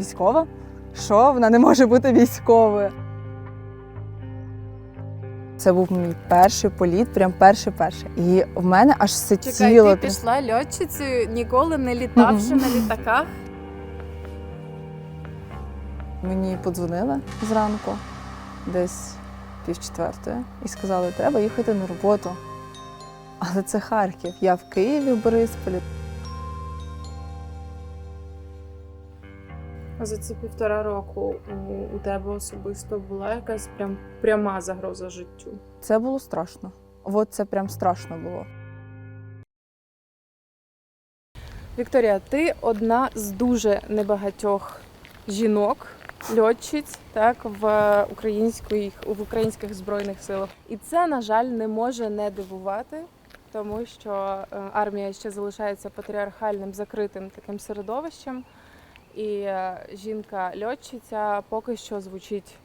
військова? Що вона не може бути військовою? Це був мій перший політ, прям перший перший. І в мене аж все Чекай, ти пішла льотчицею, ніколи не літавши на літаках. Мені подзвонили зранку, десь пів четвертої, і сказали, треба їхати на роботу. Але це Харків. Я в Києві, в Борисполі. За ці півтора року у, у тебе особисто була якась прям пряма загроза життю. Це було страшно. От це прям страшно було. Вікторія, ти одна з дуже небагатьох жінок, льотчиць, так в українських в українських збройних силах. І це, на жаль, не може не дивувати, тому що е, армія ще залишається патріархальним закритим таким середовищем. І е, жінка-льотчиця поки що звучить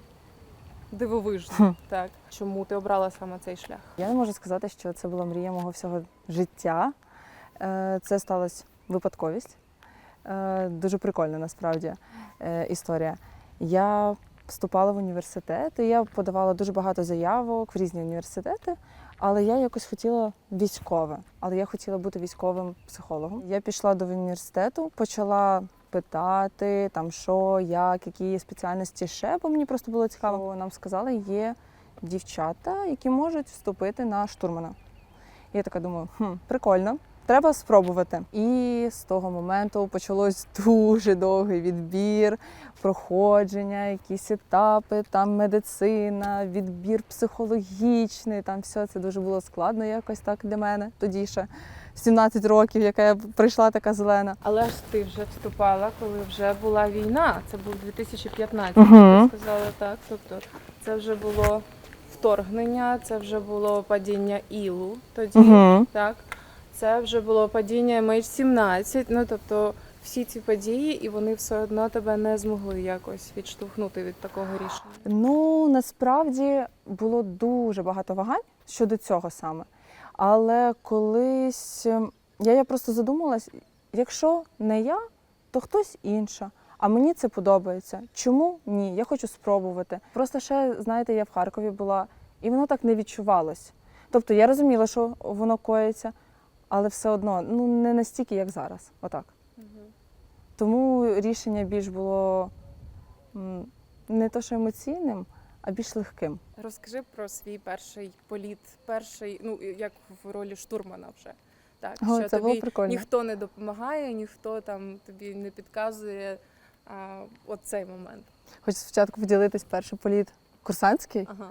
дивовижно. Так, чому ти обрала саме цей шлях? Я не можу сказати, що це була мрія мого всього життя. Е, Це сталося випадковість. Е, Дуже прикольна насправді історія. Я вступала в університет, і я подавала дуже багато заявок в різні університети, але я якось хотіла військове, але я хотіла бути військовим психологом. Я пішла до університету, почала питати там, що, як, які спеціальності ще, бо мені просто було цікаво. Нам сказали, є дівчата, які можуть вступити на штурмана. Я така думаю, хм, прикольно. Треба спробувати. І з того моменту почалось дуже довгий відбір, проходження, якісь етапи, там медицина, відбір психологічний. Там все це дуже було складно якось так для мене. Тоді ще 17 років, яка я прийшла така зелена. Але ж ти вже вступала, коли вже була війна. Це був 2015, Мгм. ти сказала так. Тобто це вже було вторгнення, це вже було падіння Ілу тоді, Угу. так? Це вже було падіння MH17. Ну тобто всі ці події, і вони все одно тебе не змогли якось відштовхнути від такого рішення. Ну насправді було дуже багато вагань щодо цього саме. Але колись ем, я, я просто задумалась, якщо не я, то хтось інша. А мені це подобається. Чому ні? Я хочу спробувати. Просто ще, знаєте, я в Харкові була, і воно так не відчувалось. Тобто я розуміла, що воно коїться, але все одно ну не настільки, як зараз. Отак. Тому рішення більш було не то, що емоційним, а більш легким. Розкажи про свій перший політ, перший, ну як в ролі штурмана вже. Так, О, що це тобі прикольно. ніхто не допомагає, ніхто там тобі не підказує а, от цей момент. Хочу спочатку поділитись перший політ курсантський. Ага.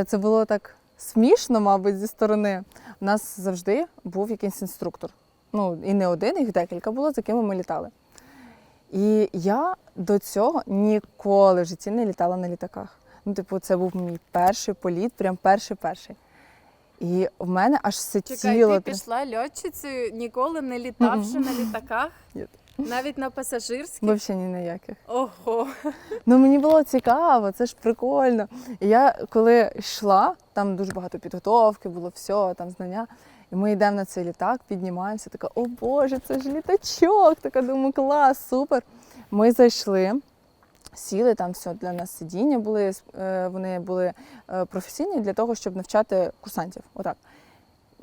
Е, Це було так смішно, мабуть, зі сторони. У нас завжди був якийсь інструктор. Ну, і не один, їх декілька було, з якими ми літали. І я до цього ніколи в житті не літала на літаках. Ну, типу, це був мій перший політ, прям перший перший. І в мене аж все Чекай, ти пішла льотчицею, ніколи не літавши на літаках, Ні. навіть на пасажирських. Взагалі ні на яких. Ого. Ну мені було цікаво, це ж прикольно. І я коли йшла, там дуже багато підготовки, було все, там знання. І ми йдемо на цей літак, піднімаємося, така, о Боже, це ж літачок. Така думаю, клас, супер. Ми зайшли, сіли, там все для нас сидіння були, е, вони були е, професійні для того, щоб навчати курсантів. Отак.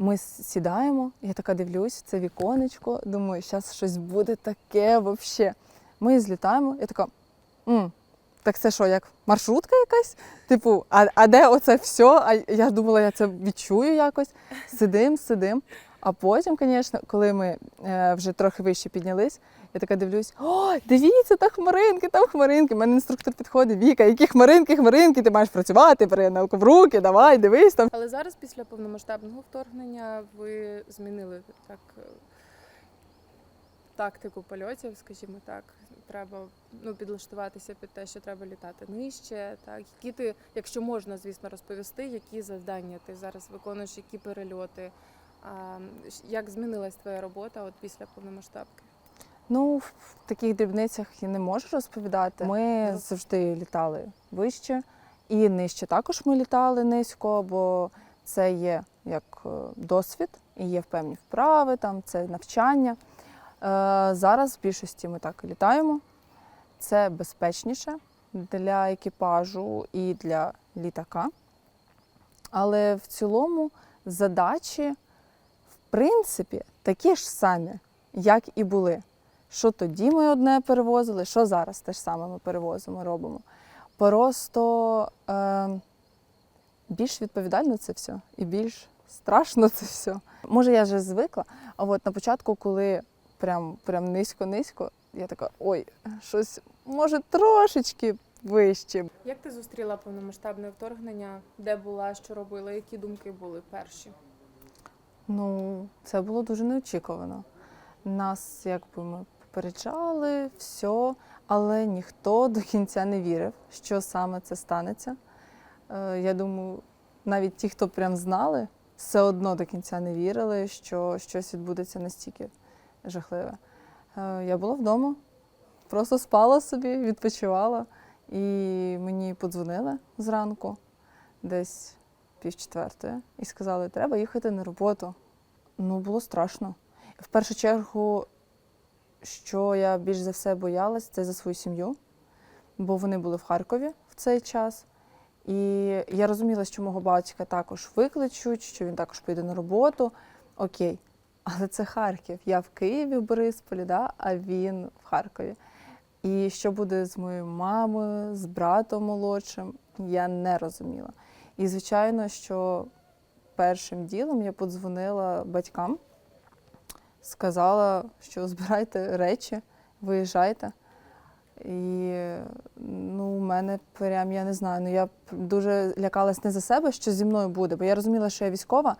Ми сідаємо, я така дивлюсь, це віконечко, думаю, зараз щось буде таке взагалі. Ми злітаємо, я така. М, так це що, як маршрутка якась? Типу, а, а де оце все? А я думала, я це відчую якось. Сидим, сидим. А потім, звісно, коли ми е, вже трохи вище піднялись, я така дивлюсь: о, дивіться, там хмаринки, там хмаринки. У мене інструктор підходить, Віка, які хмаринки, хмаринки, ти маєш працювати, бери в руки, давай, дивись там. Але зараз, після повномасштабного вторгнення, ви змінили так е, тактику польотів, скажімо так. Треба ну, підлаштуватися під те, що треба літати нижче. Так, які ти, якщо можна, звісно, розповісти, які завдання ти зараз виконуєш, які перельоти. А, як змінилась твоя робота от після повномасштабки? Ну, в таких дрібницях я не можу розповідати. Ми завжди літали вище і нижче також ми літали низько, бо це є як е, досвід і є певні вправи, там це навчання. Е, Зараз в більшості ми так літаємо. це безпечніше для екіпажу і для літака. Але в цілому задачі, в принципі, такі ж самі, як і були. Що тоді ми одне перевозили, що зараз те ж саме ми перевозимо, робимо. Просто е, більш відповідально це все і більш страшно це все. Може, я вже звикла, а от на початку, коли прям, прям низько-низько, я така, ой, щось може трошечки вище. Як ти зустріла повномасштабне вторгнення? Де була, що робила? Які думки були перші? Ну, це було дуже неочікувано. Нас якби ми попереджали, все, але ніхто до кінця не вірив, що саме це станеться. Е, Я думаю, навіть ті, хто прям знали, все одно до кінця не вірили, що щось відбудеться настільки жахливе. Е, Я була вдома, просто спала собі, відпочивала, і мені подзвонили зранку, десь пів четвертої, і сказали, треба їхати на роботу. Ну, було страшно. В першу чергу, що я більш за все боялась, це за свою сім'ю, бо вони були в Харкові в цей час. І я розуміла, що мого батька також викличуть, що він також піде на роботу. Окей. Але це Харків. Я в Києві, в Борисполі, да? а він в Харкові. І що буде з моєю мамою, з братом молодшим, я не розуміла. І звичайно, що першим ділом я подзвонила батькам, сказала, що збирайте речі, виїжджайте. І ну, у мене прям я не знаю. Ну я дуже лякалась не за себе, що зі мною буде, бо я розуміла, що я військова,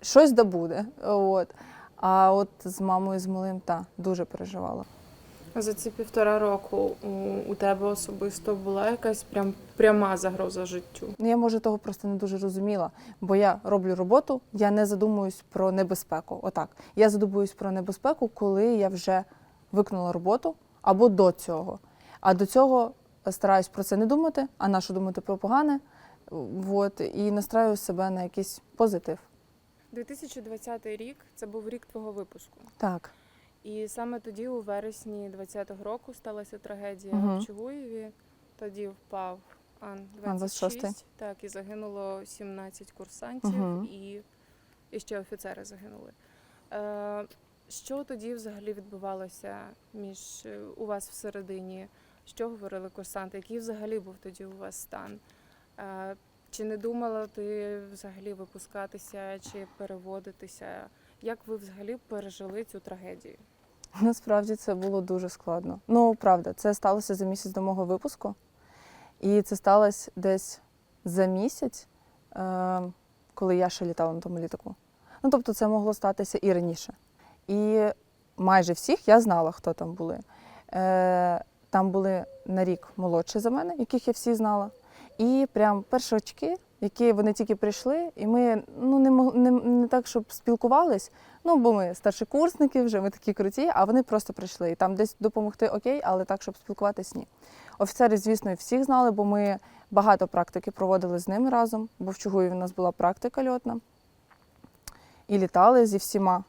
щось да буде. От. А от з мамою з малим та дуже переживала. За ці півтора року у, у тебе особисто була якась прям пряма загроза життю? Ну, я може того просто не дуже розуміла, бо я роблю роботу, я не задумуюсь про небезпеку. Отак. Я задумуюсь про небезпеку, коли я вже виконала роботу або до цього. А до цього стараюсь про це не думати, а на що думати про погане. От, і настраю себе на якийсь позитив. 2020 рік це був рік твого випуску. Так. І саме тоді, у вересні 2020 року, сталася трагедія Мгм. в Чугуєві. Тоді впав Ан-26, Ан-26. так, і загинуло 17 курсантів, Мгм. і, і ще офіцери загинули. Е, що тоді взагалі відбувалося між е, у вас всередині? Що говорили курсанти? Який взагалі був тоді у вас стан? Е, чи не думала ти взагалі випускатися чи переводитися? Як ви взагалі пережили цю трагедію? Насправді це було дуже складно. Ну, правда, це сталося за місяць до мого випуску. І це сталося десь за місяць, е, коли я ще літала на тому літаку. Ну, тобто, це могло статися і раніше. І майже всіх я знала, хто там були. Е, там були на рік молодші за мене, яких я всі знала. І прям першочки, які вони тільки прийшли, і ми ну, не, мог- не, не так, щоб спілкувались, Ну, бо ми старшокурсники, вже ми такі круті, а вони просто прийшли. І там десь допомогти окей, але так, щоб спілкуватись, ні. Офіцери, звісно, всіх знали, бо ми багато практики проводили з ними разом, бо в Чугуєві у нас була практика льотна. І літали зі всіма.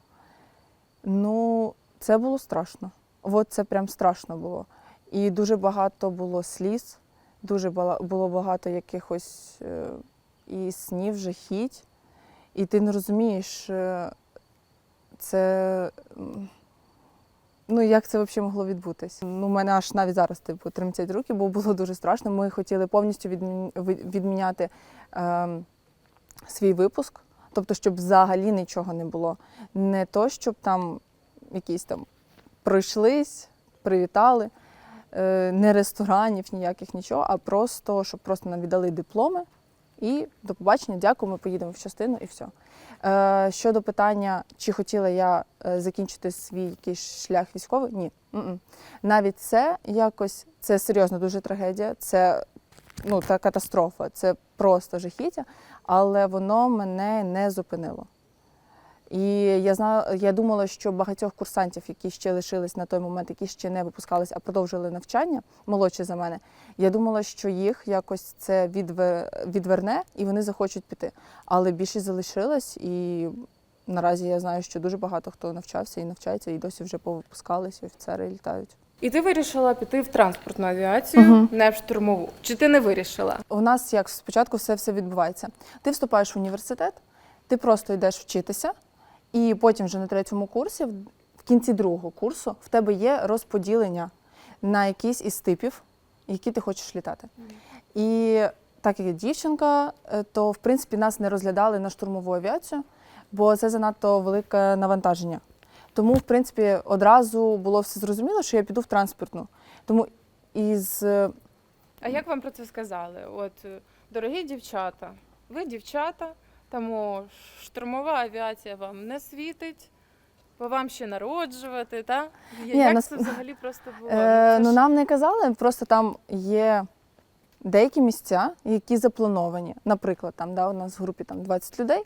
Ну, це було страшно. От це прям страшно було. І дуже багато було сліз, дуже було багато якихось е, і снів, жахіть. І ти не розумієш, е, це. Ну, як це взагалі могло відбутись? Ну, у мене аж навіть зараз типу, тремтять руки, бо було дуже страшно. Ми хотіли повністю відмі- відміняти е, свій випуск, тобто, щоб взагалі нічого не було. Не то, щоб там якісь там пройшлись, привітали, е, не ресторанів, ніяких нічого, а просто, щоб просто нам віддали дипломи і до побачення, дякую, ми поїдемо в частину і все. Е, щодо питання, чи хотіла я е, закінчити свій якийсь шлях військовий, ні. М-м. Навіть це якось це серйозна дуже трагедія, це ну, та катастрофа, це просто жахіття, але воно мене не зупинило. І я знала, я думала, що багатьох курсантів, які ще лишились на той момент, які ще не випускались, а продовжили навчання, молодші за мене, я думала, що їх якось це відве- відверне і вони захочуть піти. Але більшість залишилась, і наразі я знаю, що дуже багато хто навчався і навчається, і досі вже повипускалися, офіцери літають. І ти вирішила піти в транспортну авіацію, Мгм. не в штурмову. Чи ти не вирішила? У нас як спочатку все все відбувається. Ти вступаєш в університет, ти просто йдеш вчитися, і потім вже на третьому курсі, в- кінці другого курсу, в тебе є розподілення на якийсь із типів, які ти хочеш літати. І так як я дівчинка, е, то в принципі нас не розглядали на штурмову авіацію, бо це занадто велике навантаження. Тому, в принципі, одразу було все зрозуміло, що я піду в транспортну. Тому із е, А як вам про це сказали? От, е, дорогі дівчата, ви дівчата, тому штурмова авіація вам не світить, бо вам ще народжувати, та? Ні, Як нас- це взагалі просто було? Е, ну нам не казали, просто там є деякі місця, які заплановані. Наприклад, там да, у нас в групі там 20 людей,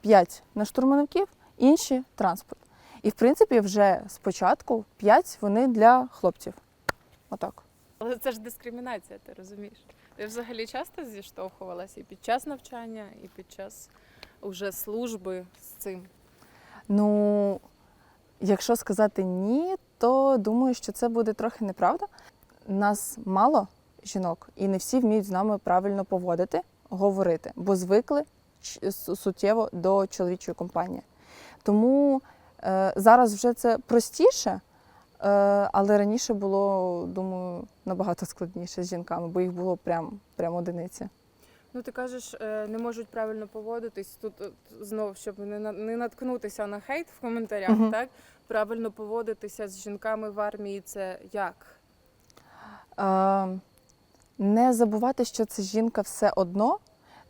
5 на штурмовиків, інші транспорт. І в принципі, вже спочатку 5 вони для хлопців. Отак. Але це ж дискримінація, ти розумієш? Ти взагалі часто зіштовхувалася і під час навчання, і під час уже служби з цим. Ну, якщо сказати ні, то думаю, що це буде трохи неправда. Нас мало жінок, і не всі вміють з нами правильно поводити, говорити, бо звикли суттєво до чоловічої компанії. Тому е, зараз вже це простіше, але раніше було, думаю, набагато складніше з жінками, бо їх було прям, прям одиниці. Ну, ти кажеш, е, не можуть правильно поводитись. Тут от, знов, щоб не, не наткнутися на хейт в коментарях, Мгм. так? Правильно поводитися з жінками в армії це як? Е, не забувати, що це жінка все одно.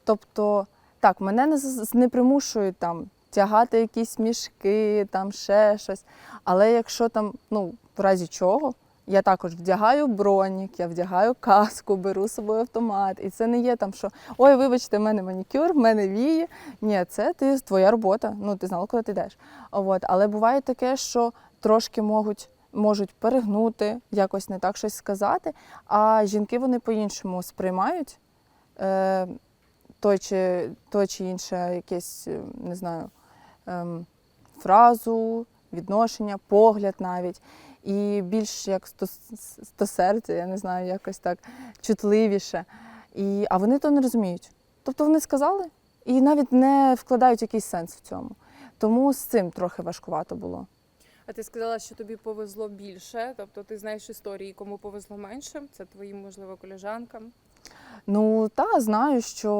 Тобто, так, мене не, не примушують там тягати якісь мішки, там ще щось. Але якщо там, ну, в разі чого, я також вдягаю бронік, я вдягаю каску, беру з собою автомат. І це не є там, що ой, вибачте, в мене манікюр, в мене вії. Ні, це ти, твоя робота. Ну, ти знала, куди ти йдеш. От. Але буває таке, що трошки можуть, можуть перегнути, якось не так щось сказати. А жінки вони по-іншому сприймають е, той, чи, той чи інше якесь, не знаю, фразу, відношення, погляд навіть. І більш як до, с- до серця, я не знаю, якось так чутливіше. І, а вони то не розуміють. Тобто вони сказали і навіть не вкладають якийсь сенс в цьому. Тому з цим трохи важкувато було. А ти сказала, що тобі повезло більше, тобто ти знаєш історії, кому повезло менше. Це твоїм, можливо, колежанкам. Ну та знаю, що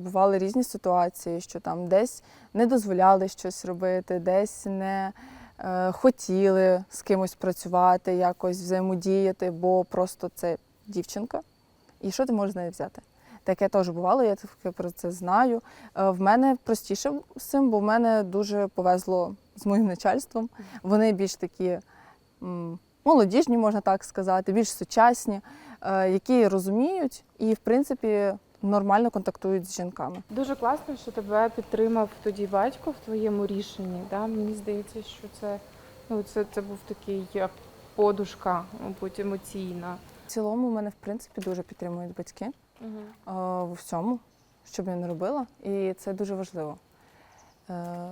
бували різні ситуації, що там десь не дозволяли щось робити, десь не е, хотіли з кимось працювати, якось взаємодіяти, бо просто це дівчинка. І що ти можеш з нею взяти? Таке теж бувало, я таке про це знаю. Е, в мене простіше з цим, бо в мене дуже повезло з моїм начальством. Вони більш такі молодіжні, можна так сказати, більш сучасні які розуміють і, в принципі, нормально контактують з жінками. Дуже класно, що тебе підтримав тоді батько в твоєму рішенні. Да? Мені здається, що це, ну, це, це був такий подушка, мабуть, емоційна. В цілому мене, в принципі, дуже підтримують батьки е, в всьому, що б я не робила, і це дуже важливо. Е,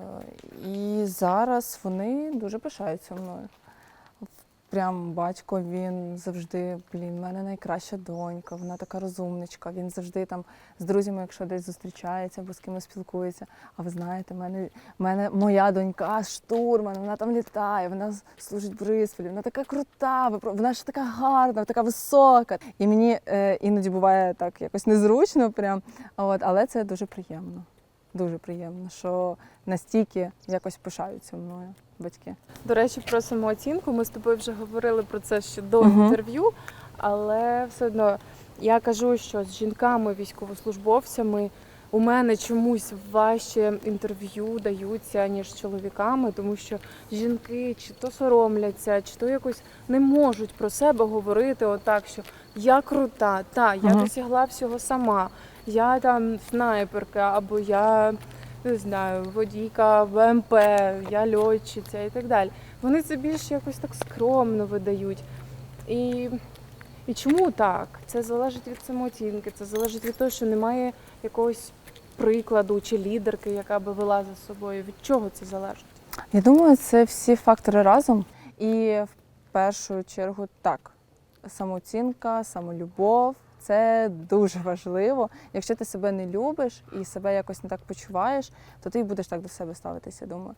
і зараз вони дуже пишаються мною. Прям батько, він завжди, блін, в мене найкраща донька, вона така розумничка. Він завжди там з друзями, якщо десь зустрічається або з кимось спілкується. А ви знаєте, в мене, мене моя донька штурман, вона там літає, вона служить в Борисполі, вона така крута, вона ж така гарна, така висока. І мені е, іноді буває так якось незручно, прям, от, але це дуже приємно. Дуже приємно, що настільки якось пишаються мною батьки. До речі, про самооцінку. Ми з тобою вже говорили про це ще до Мгм. інтерв'ю, але все одно я кажу, що з жінками, військовослужбовцями у мене чомусь важче інтерв'ю даються, ніж з чоловіками, тому що жінки чи то соромляться, чи то якось не можуть про себе говорити отак, що я крута, та я Мгм. досягла всього сама, я там снайперка, або я не знаю, водійка ВМП, я льотчиця і так далі. Вони це більш якось так скромно видають. І, і чому так? Це залежить від самооцінки, це залежить від того, що немає якогось прикладу чи лідерки, яка би вела за собою. Від чого це залежить? Я думаю, це всі фактори разом. І в першу чергу так. Самооцінка, самолюбов це дуже важливо. Якщо ти себе не любиш і себе якось не так почуваєш, то ти будеш так до себе ставитися, думаю.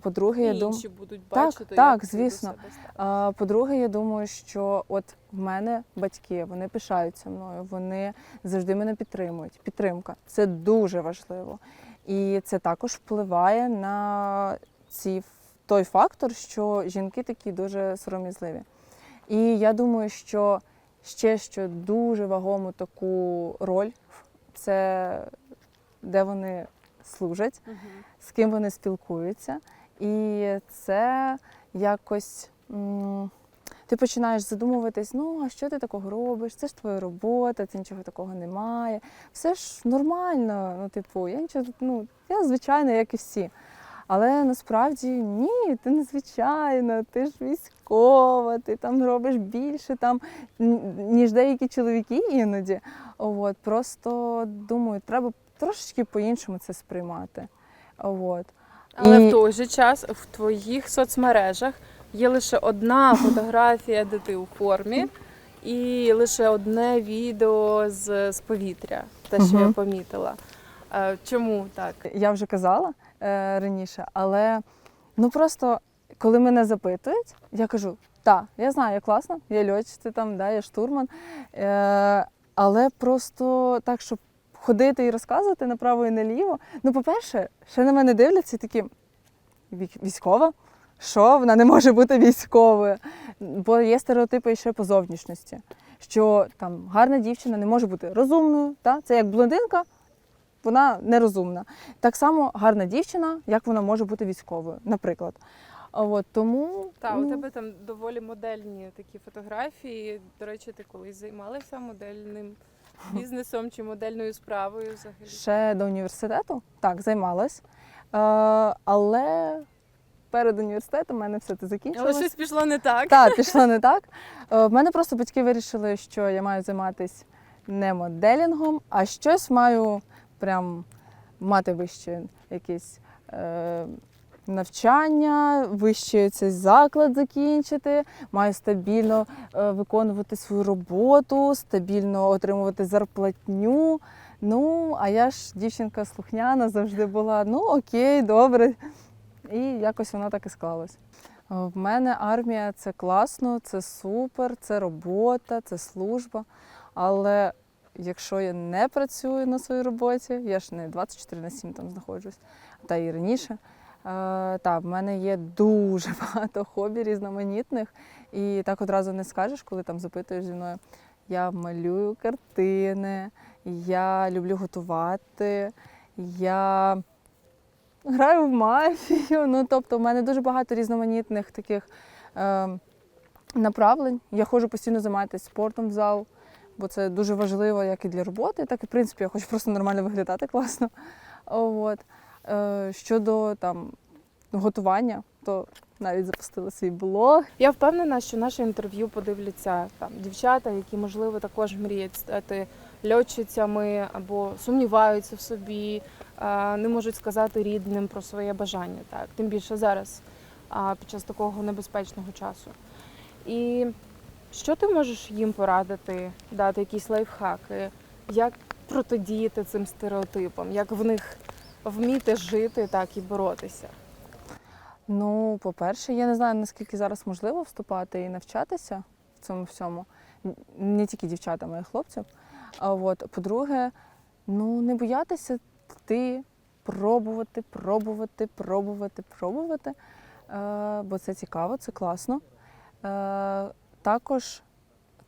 По-друге, я думаю. інші будуть бачити, так, як ти звісно. до себе По-друге, я думаю, що от в мене батьки, вони пишаються мною, вони завжди мене підтримують. Підтримка це дуже важливо. І це також впливає на ці, той фактор, що жінки такі дуже сором'язливі. І я думаю, що ще що дуже вагому таку роль це де вони служать з ким вони спілкуються. І це якось ти починаєш задумуватись, ну а що ти такого робиш? Це ж твоя робота, це нічого такого немає. Все ж нормально. Ну, типу, я нічого, ну, я звичайна, як і всі. Але насправді ні, ти незвичайна, ти ж військова, ти там робиш більше там, ніж деякі чоловіки іноді. От, просто думаю, треба трошечки по-іншому це сприймати. От. Але І- в той же час в твоїх соцмережах є лише одна фотографія, де ти у формі, і лише одне відео з, з повітря, те, що я помітила. Е, Чому так? Я вже казала е, раніше, але ну просто коли мене запитують, я кажу: так, я знаю, я класна, я льотчиця там, да, я штурман. Е, але просто так, щоб ходити і розказувати направо і наліво. Ну, по-перше, ще на мене дивляться такі військова. Що вона не може бути військовою? Бо є стереотипи ще по зовнішності, що там гарна дівчина не може бути розумною. Та? Це як блондинка, вона нерозумна. Так само гарна дівчина, як вона може бути військовою, наприклад. А От, тому Та, у ну, тебе там доволі модельні такі фотографії. До речі, ти колись займалася модельним бізнесом чи модельною справою взагалі? ще до університету так займалась. Е, але перед університетом в мене все це Але закінчилось. щось пішло не так. Так, пішло не так. Е, В мене просто батьки вирішили, що я маю займатися не моделінгом, а щось маю прям мати вище якесь е, навчання, вище цей заклад закінчити, маю стабільно е, виконувати свою роботу, стабільно отримувати зарплатню. Ну, а я ж дівчинка слухняна завжди була. Ну окей, добре. І якось воно так і склалось. Е, В мене армія це класно, це супер, це робота, це служба. Але якщо я не працюю на своїй роботі, я ж не 24 на 7 там знаходжусь, та і раніше. Е, та, в мене є дуже багато хобі різноманітних, і так одразу не скажеш, коли там запитуєш зі мною. Я малюю картини, я люблю готувати, я граю в мафію. Ну, тобто, в мене дуже багато різноманітних таких е, направлень. Я ходжу постійно займатися спортом в зал, бо це дуже важливо як і для роботи, так і в принципі я хочу просто нормально виглядати класно. От. Е, щодо там готування, то навіть запустила свій блог. Я впевнена, що наше інтерв'ю подивляться там дівчата, які можливо також мріють стати льотчицями або сумніваються в собі, не можуть сказати рідним про своє бажання. Так, тим більше зараз, під час такого небезпечного часу. І що ти можеш їм порадити, дати якісь лайфхаки, як протидіяти цим стереотипам, як в них вміти жити, так і боротися? Ну, по-перше, я не знаю, наскільки зараз можливо вступати і навчатися в цьому всьому. Не тільки дівчатам, а й хлопцям. А от, по-друге, ну не боятися йти, пробувати, пробувати, пробувати, пробувати. Е, бо це цікаво, це класно. Е, також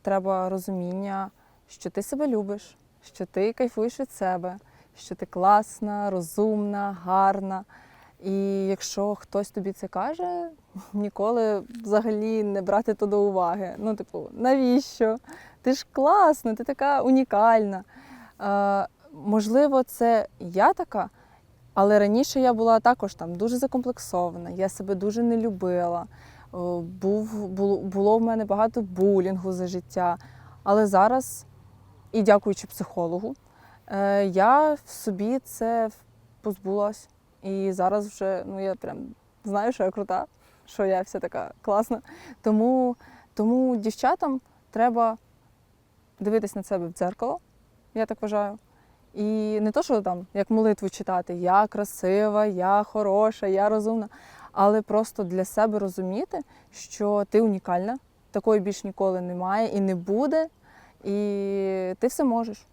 треба розуміння, що ти себе любиш, що ти кайфуєш від себе, що ти класна, розумна, гарна. І якщо хтось тобі це каже, ніколи взагалі не брати то до уваги. Ну, типу, навіщо? Ти ж класна, ти така унікальна. Е, можливо, це я така, але раніше я була також там дуже закомплексована, я себе дуже не любила. Був, було, було в мене багато булінгу за життя. Але зараз, і дякуючи психологу, е, я в собі це позбулась. І зараз вже ну я прям знаю, що я крута. що я вся така класна. Тому, тому дівчатам треба дивитись на себе в дзеркало, я так вважаю. І не то, що там як молитву читати, я красива, я хороша, я розумна, але просто для себе розуміти, що ти унікальна, такої більш ніколи немає і не буде, і ти все можеш.